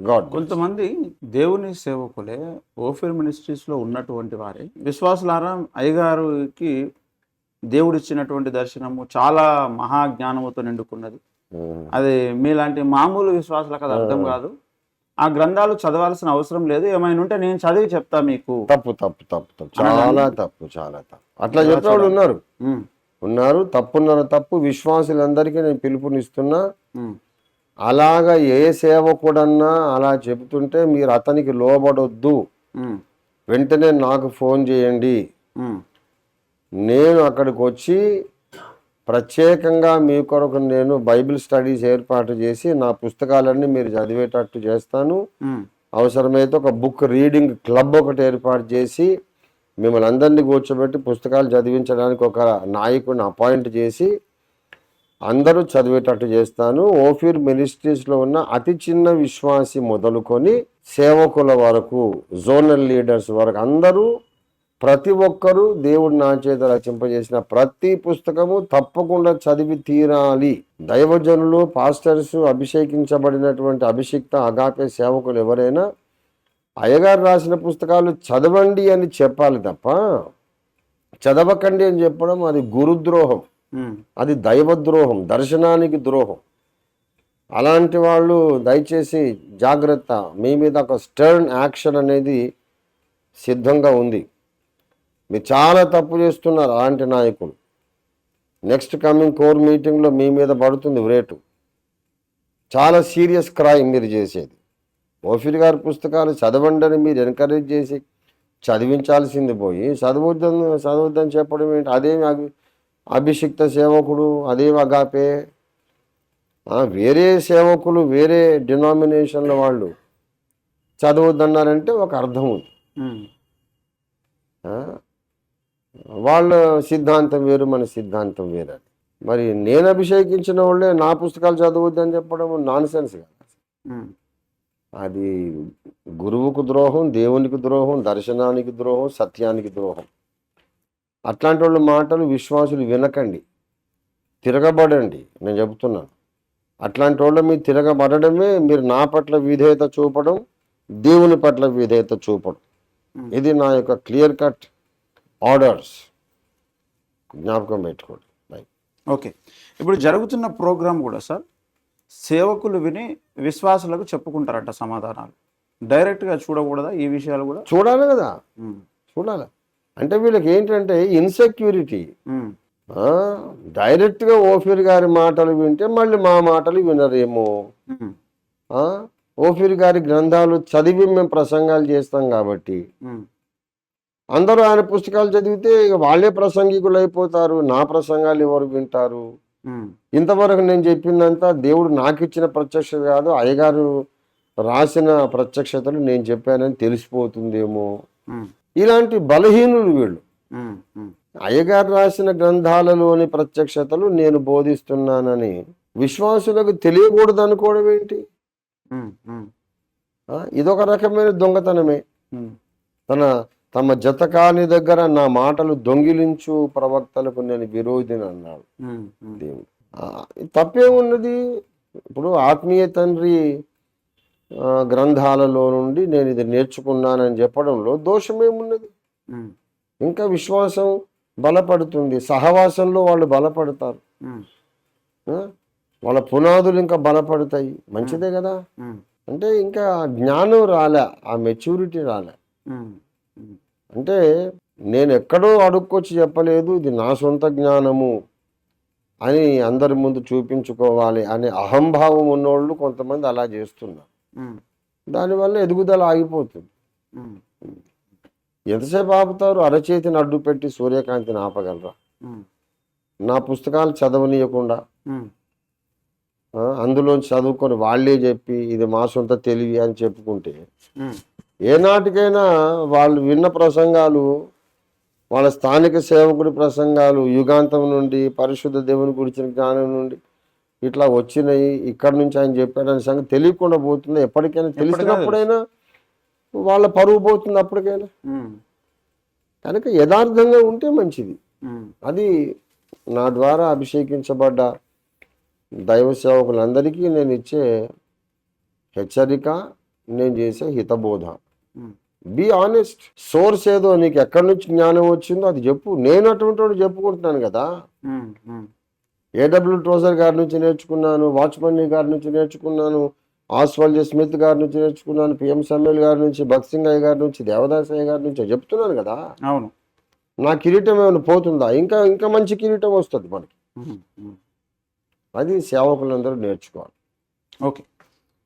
God కొంతమంది దేవుని సేవకులే Ophir మినిస్ట్రీస్లో ఉన్నటువంటి వారే. విశ్వాసులారా అయ్యగారికి దేవుడు ఇచ్చినటువంటి దర్శనము చాలా మహాజ్ఞానముతో నిండుకున్నది. అది మీలాంటి మామూలు విశ్వాసులకు అది అర్థం కాదు. ఆ గ్రంథాలు చదవాల్సిన అవసరం లేదు. ఏమైనా ఉంటే నేను చదివి చెప్తా మీకు. తప్పు తప్పు తప్పు తప్పు. చాలా తప్పు చాలా తప్పు. అట్లా చెప్పిన వాళ్ళు ఉన్నారు. ఉన్నారు తప్పున్నారు తప్పు. విశ్వాసులందరికీ నేను పిలుపునిస్తున్నా. అలాగా ఏ సేవకుడన్నా అలా చెబుతుంటే మీరు అతనికి లోబడొద్దు. వెంటనే నాకు ఫోన్ చేయండి. నేను అక్కడికి వచ్చి ప్రత్యేకంగా మీ కొరకు నేను బైబిల్ స్టడీస్ ఏర్పాటు చేసి నా పుస్తకాలన్నీ మీరు చదివేటట్టు చేస్తాను. అవసరమైతే ఒక బుక్ రీడింగ్ క్లబ్ ఒకటి ఏర్పాటు చేసి మిమ్మల్ని అందరినీ కూర్చోబెట్టి పుస్తకాలు చదివించడానికి ఒక నాయకుడిని అపాయింట్ చేసి అందరూ చదివేటట్టు చేస్తాను. ఓఫీర్ మినిస్ట్రీస్లో ఉన్న అతి చిన్న విశ్వాసి మొదలుకొని సేవకుల వరకు జోనల్ లీడర్స్ వరకు అందరూ ప్రతి ఒక్కరూ దేవుడు నా చేత రచింపజేసిన ప్రతి పుస్తకము తప్పకుండా చదివి తీరాలి. దైవజనులు పాస్టర్స్ అభిషేకించబడినటువంటి అభిషిక్త అగాపే సేవకులు ఎవరైనా అయ్యగారు రాసిన పుస్తకాలు చదవండి అని చెప్పాలి తప్ప చదవకండి అని చెప్పడం అది గురుద్రోహం. Hmm. అది దైవద్రోహం దర్శనానికి ద్రోహం. అలాంటి వాళ్ళు దయచేసి జాగ్రత్త. మీ మీద ఒక స్టర్న్ యాక్షన్ అనేది సిద్ధంగా ఉంది. మీరు చాలా తప్పు చేస్తున్నారు అలాంటి నాయకులు. నెక్స్ట్ కమింగ్ కోర్ మీటింగ్లో మీ మీద పడుతుంది రేటు. చాలా సీరియస్ క్రైమ్ మీరు చేసేది. ఓఫీర్ గారి పుస్తకాలు చదవండి అని మీరు ఎంకరేజ్ చేసి చదివించాల్సింది పోయి చదవద్దని చదవద్దని చెప్పడం ఏంటి? అదేమి అభిషిక్త సేవకుడు అదేమి అగాపే. వేరే సేవకులు వేరే డినామినేషన్ల వాళ్ళు చదవద్దన్నారంటే ఒక అర్థం ఉంది? వాళ్ళ సిద్ధాంతం వేరు మన సిద్ధాంతం వేరు అది. మరి నేను అభిషేకించిన వాళ్ళే నా పుస్తకాలు చదవద్దని చెప్పడం నాన్ సెన్స్ కదా అది గురువుకు ద్రోహం దేవునికి ద్రోహం దర్శనానికి ద్రోహం సత్యానికి ద్రోహం. అట్లాంటి వాళ్ళ మాటలు విశ్వాసులు వినకండి. తిరగబడండి. నేను చెబుతున్నాను. అట్లాంటి వాళ్ళ మీద తిరగబడడమే మీరు నా పట్ల విధేయత చూపడం దేవుని పట్ల విధేయత చూపడం. ఇది నా యొక్క క్లియర్ కట్ ఆర్డర్స్. జ్ఞాపకం పెట్టుకోండి. ఓకే. ఇప్పుడు జరుగుతున్న ప్రోగ్రామ్ కూడా సార్ సేవకులు విని విశ్వాసులకు చెప్పుకుంటారట సమాధానాలు. డైరెక్ట్గా చూడకూడదా ఈ విషయాలు కూడా? చూడాలి కదా. చూడాలి. అంటే వీళ్ళకి ఏంటంటే ఇన్సెక్యూరిటీ డైరెక్ట్గా ఓఫీర్ గారి మాటలు వింటే మళ్ళీ మా మాటలు వినరేమో? ఓఫీర్ గారి గ్రంథాలు చదివి మేము ప్రసంగాలు చేస్తాం కాబట్టి. అందరూ ఆయన పుస్తకాలు చదివితే వాళ్ళే ప్రసంగికులు అయిపోతారు నా ప్రసంగాలు ఎవరు వింటారు? ఇంతవరకు నేను చెప్పిందంతా దేవుడు నాకు ఇచ్చిన ప్రత్యక్షత కాదు అయ్యగారు రాసిన ప్రత్యక్షతలు నేను చెప్పానని తెలిసిపోతుందేమో. ఇలాంటి బలహీనులు వీళ్ళు. అయ్యగారు రాసిన గ్రంథాలలోని ప్రత్యక్షతలు నేను బోధిస్తున్నానని విశ్వాసులకు తెలియకూడదు అనుకోవడం ఏంటి ఇదొక రకమైన దొంగతనమే. తన తమ జతకాని దగ్గర నా మాటలు దొంగిలించు ప్రవక్తలకు నేను విరోధిని అన్నాడు దేవుడు. ఆ, తప్పేమున్నది ఇప్పుడు ఆత్మీయ తండ్రి గ్రంథాలలో నుండి నేను ఇది నేర్చుకున్నానని చెప్పడంలో దోషమేమున్నది? ఇంకా విశ్వాసం బలపడుతుంది. సహవాసంలో వాళ్ళు బలపడతారు? వాళ్ళ పునాదులు ఇంకా బలపడతాయి. మంచిదే కదా? అంటే ఇంకా ఆ జ్ఞానం రాలే ఆ మెచ్యూరిటీ రాలే. అంటే నేను ఎక్కడో అడుక్కొచ్చి చెప్పలేదు ఇది నా సొంత జ్ఞానము అని అందరి ముందు చూపించుకోవాలి అనే అహంభావం ఉన్నోళ్ళు కొంతమంది అలా చేస్తున్నారు. దానివల్ల ఎదుగుదల ఆగిపోతుంది. ఎంతసేపు ఆపుతారు? అరచేతిని అడ్డు పెట్టి సూర్యకాంతిని ఆపగలరా? నా పుస్తకాలు చదవనీయకుండా. అందులోంచి చదువుకొని వాళ్ళే చెప్పి ఇది మా సొంత తెలివి అని చెప్పుకుంటే ఏనాటికైనా వాళ్ళు విన్న ప్రసంగాలు వాళ్ళ స్థానిక సేవకుడి ప్రసంగాలు యుగాంతం నుండి పరిశుద్ధ దేవుని గురించిన జ్ఞానం నుండి ఇట్లా వచ్చినాయి ఇక్కడ నుంచి ఆయన చెప్పాడని సంగతి తెలియకుండా పోతుంది ఎప్పటికైనా తెలిసినప్పుడైనా వాళ్ళ పరువు పోతుంది అప్పటికైనా. కనుక యథార్థంగా ఉంటే మంచిది. అది నా ద్వారా అభిషేకించబడ్డ దైవ సేవకులందరికీ నేను ఇచ్చే హెచ్చరిక నేను చేసే హితబోధ. బీ ఆనెస్ట్ సోర్స్ ఏదో నీకు ఎక్కడి నుంచి జ్ఞానం వచ్చిందో అది చెప్పు. నేను అటువంటి చెప్పుకుంటున్నాను కదా. ఏడబ్ల్యూ ట్రోజర్ గారి నుంచి నేర్చుకున్నాను వాచ్మన్ గారి నుంచి నేర్చుకున్నాను ఆస్వాల్జీ స్మిత్ గారి నుంచి నేర్చుకున్నాను పిఎం సమ్మేల్ గారి నుంచి భక్సింగ్ అయ్య గారి నుంచి దేవదాస్ అయ్య గారి నుంచి చెప్తున్నాను కదా? అవును. నా కిరీటం ఏమైనా పోతుందా? ఇంకా ఇంకా మంచి కిరీటం వస్తుంది మనకి. అది సేవకులందరూ నేర్చుకోవాలి. ఓకే.